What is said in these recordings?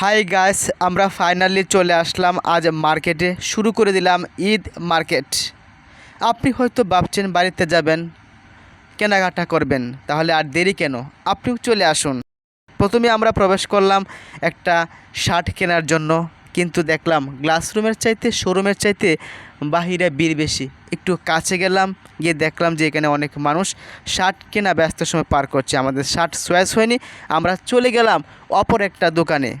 Hi guys আমরা finally চলে আসলাম। আজ মার্কেটে শুরু করে দিলাম ঈদ মার্কেট আপনি হয়তো ভাবছেন, বাড়িতে যাবেন, কেনাকাটা করবেন, তাহলে আর দেরি কেন? আপনিও চলে আসুন। প্রথমে আমরা প্রবেশ করলাম একটা শার্ট কেনার জন্য। কিন্তু দেখলাম গ্লাস রুমের চাইতে শোরুমের চাইতে বাহিরে ভিড় বেশি। একটু কাছে গেলাম, গিয়ে দেখলাম যে এখানে অনেক মানুষ শার্ট কেনা ব্যস্ত সময় পার করছে। আমাদের শার্ট চয়েস হয়নি, আমরা চলে গেলাম অপর একটা দোকানে।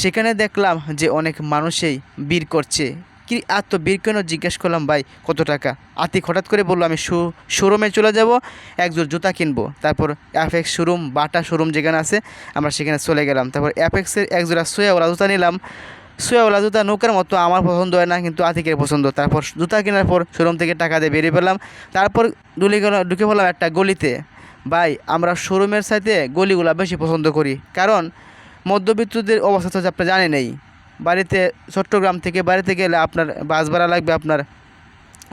সেখানে দেখলাম যে অনেক মানুষই বীর করছে। কি আর তো বীর কেন? জিজ্ঞেস করলাম, ভাই, কত টাকা? আতিক হঠাৎ করে বলল, আমি শো শোরুমে চলে যাব একজোর জুতা কিনবো। তারপর অ্যাপেক্স শোরুম বাটা শোরুম যেখানে আছে, আমরা সেখানে চলে গেলাম। তারপর অ্যাপেক্সের একজোড়া সোয়াওয়ালা জুতা নিলাম। সোয়াওয়ালা জুতা নৌকার মতো, আমার পছন্দ হয় না, কিন্তু আতিকের পছন্দ। তারপর জুতা কেনার পর শোরুম থেকে টাকা দিয়ে বেরিয়ে পেলাম। তারপর ঢুলে গেল ঢুকে পড়লাম একটা গলিতে। ভাই, আমরা শোরুমের সাথে গলিগুলো বেশি পছন্দ করি। কারণ মধ্যবিত্তদের অবস্থা তো আপনি জানেনই বাড়িতে চট্টগ্রাম থেকে বাড়িতে গেলে আপনার বাস ভাড়া লাগবে আপনার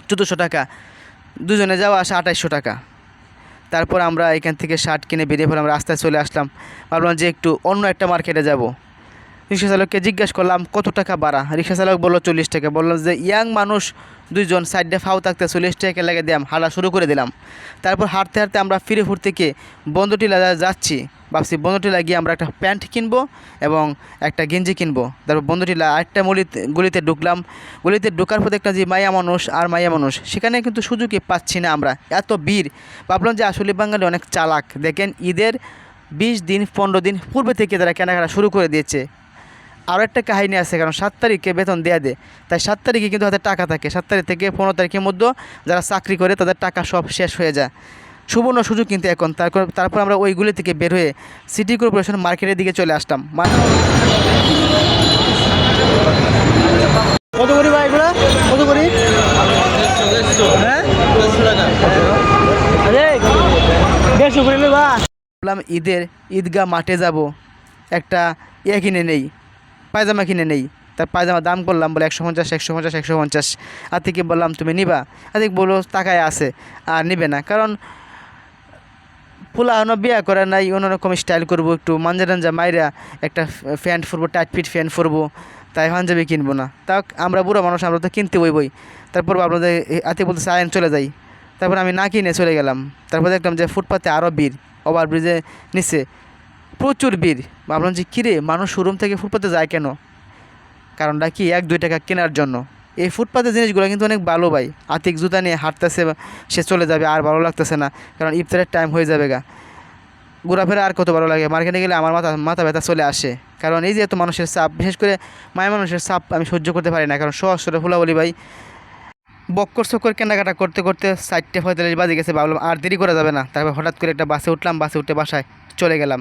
চোদ্দোশো টাকা। দুজনে যাওয়া আসা আঠাইশশো টাকা। তারপর আমরা এখান থেকে শার্ট কিনে বেরিয়ে পড়লাম, রাস্তায় চলে আসলাম। ভাবলাম যে একটু অন্য একটা মার্কেটে যাব। রিক্সা চালককে জিজ্ঞাসা করলাম, কত টাকা বাড়া রিক্সা চালক বলল, চল্লিশ টাকা। বললাম যে, ইয়াং মানুষ দুইজন সাইডে ফাও থাকতে চল্লিশ টাকা লেগে দিলাম হাঁটা শুরু করে দিলাম। তারপর হাঁটতে হাঁটতে আমরা ফিরে ফুর থেকে বন্ধুটিলা যাচ্ছি। ভাবছি বন্ধুটিলা গিয়ে আমরা একটা প্যান্ট কিনবো এবং একটা গেঞ্জি কিনবো। তারপর বন্ধুটিলা আরেকটা মলিতে গলিতে ঢুকলাম। গলিতে ঢোকার পর দেখলাম যে মায়া মানুষ আর মায়া মানুষ। সেখানে কিন্তু সুযোগই পাচ্ছি না আমরা। এত বীর ভাবলাম যে আসলে বাঙালি অনেক চালাক। দেখেন ঈদের বিশ দিন, পনেরো দিন পূর্বে থেকে তারা কেনাকাটা শুরু করে দিয়েছে। আরও একটা কাহিনী আছে, কারণ সাত তারিখে বেতন দেওয়া দেয়। তাই সাত তারিখে কিন্তু হাতে টাকা থাকে। সাত তারিখ থেকে পনেরো তারিখের মধ্যে যারা চাকরি করে তাদের টাকা সব শেষ হয়ে যায়। সুবর্ণ সুযোগ কিন্তু এখন। তারপর তারপর আমরা ওইগুলি থেকে বের হয়ে সিটি কর্পোরেশন মার্কেটের দিকে চলে আসতাম কত করি ভাই এগুলো? কত করি? হ্যাঁ? বললাম, ঈদের ঈদগাহ মাঠে যাব। একটা ইয়ে কিনে নেই, পায়জামা কিনে নেই। তার পায়জামা দাম করলাম বলে একশো পঞ্চাশ একশো পঞ্চাশ একশো পঞ্চাশ। আতিকে বললাম, তুমি নিবা? আর আতিক বলল, টাকায় আছে। আর নিবে না। কারণ পোলা হনো বিয়া করে নাই অন্যরকম স্টাইল করব একটু। মাঞ্জা টাঞ্জা মাইরা একটা প্যান্ট ফুরবো টাইট ফিট প্যান্ট পরবো তাই পাঞ্জাবি কিনবো না। তা আমরা বুড়ো মানুষ, আমরা তো কিনতে বই বই তারপর আপনাদের আতি বলতে আয়ন চলে যাই। তারপর আমি না কিনে চলে গেলাম। তারপর দেখলাম যে ফুটপাতে আরও ভিড়, ওভার ব্রিজে নিচে প্রচুর ভিড়। ভাবলাম যে, কিরে, মানুষ শোরুম থেকে ফুটপাতে যায় কেন? কারণটা কি, এক, দুই টাকা কেনার জন্য। এই ফুটপাতের জিনিসগুলো কিন্তু অনেক ভালো ভাই। আতিক জুতা নিয়ে হাঁটতেছে, সে চলে যাবে, আর ভালো লাগতেছে না, কারণ ইফতারের টাইম হয়ে যাবে গা। ঘোরাফেরা আর কত ভালো লাগে? মার্কেটে গেলে আমার মাথা মাথা ব্যথা চলে আসে। কারণ এই যে এত মানুষের চাপ, বিশেষ করে মায়ের মানুষের চাপ আমি সহ্য করতে পারি না, কারণ সহজ ফুলা বলি ভাই। বক্কর চক্কর কেনাকাটা করতে করতে চারটে পঁয়তাল্লিশ বাজে গেছে, ভাবলাম আর দেরি করা যাবে না। তারপর হঠাৎ করে একটা বাসে উঠলাম, বাসে উঠে বাসায় চলে গেলাম।